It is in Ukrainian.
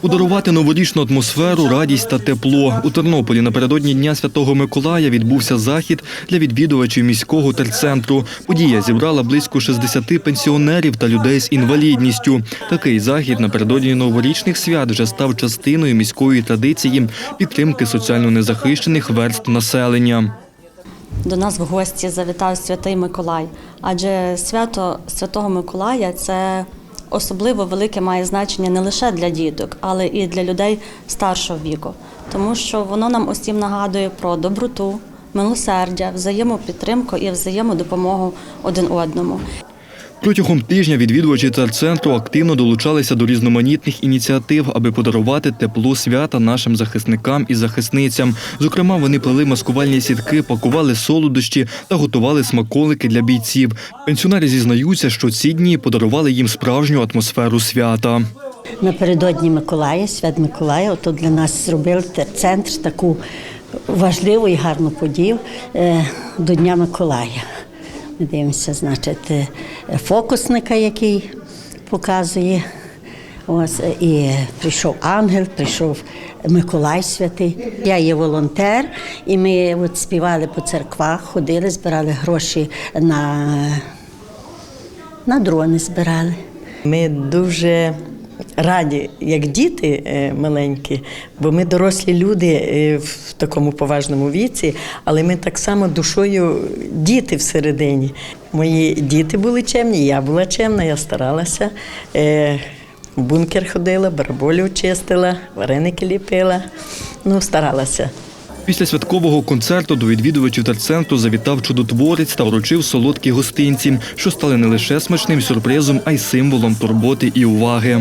Подарувати новорічну атмосферу, радість та тепло. У Тернополі напередодні Дня Святого Миколая відбувся захід для відвідувачів міського терцентру. Подія зібрала близько 60 пенсіонерів та людей з інвалідністю. Такий захід напередодні новорічних свят вже став частиною міської традиції підтримки соціально незахищених верств населення. До нас в гості завітав святий Миколай, адже свято Святого Миколая це особливо велике має значення не лише для діток, але і для людей старшого віку, тому що воно нам усім нагадує про доброту, милосердя, взаємопідтримку і взаємодопомогу один одному. Протягом тижня відвідувачі терцентру активно долучалися до різноманітних ініціатив, аби подарувати тепло свята нашим захисникам і захисницям. Зокрема, вони плели маскувальні сітки, пакували солодощі та готували смаколики для бійців. Пенсіонери зізнаються, що ці дні подарували їм справжню атмосферу свята. Напередодні Миколая, свят Миколая, то для нас зробив центр таку важливу і гарну подію е, до Дня Миколая. Дивимося, значить, е, фокусника, який показує. Ось е, і прийшов ангел, прийшов Миколай святий. Я є волонтер, і ми от співали по церквах, ходили, збирали гроші на, на дрони збирали. Ми дуже раді, як діти е, маленькі, бо ми дорослі люди е, в такому поважному віці, але ми так само душою діти всередині. Мої діти були чемні, я була чемна, я старалася. Е, В бункер ходила, бараболю чистила, вареники ліпила. Ну, старалася. Після святкового концерту до відвідувачів терцентру завітав чудотворець та вручив солодкі гостинці, що стали не лише смачним сюрпризом, а й символом турботи і уваги.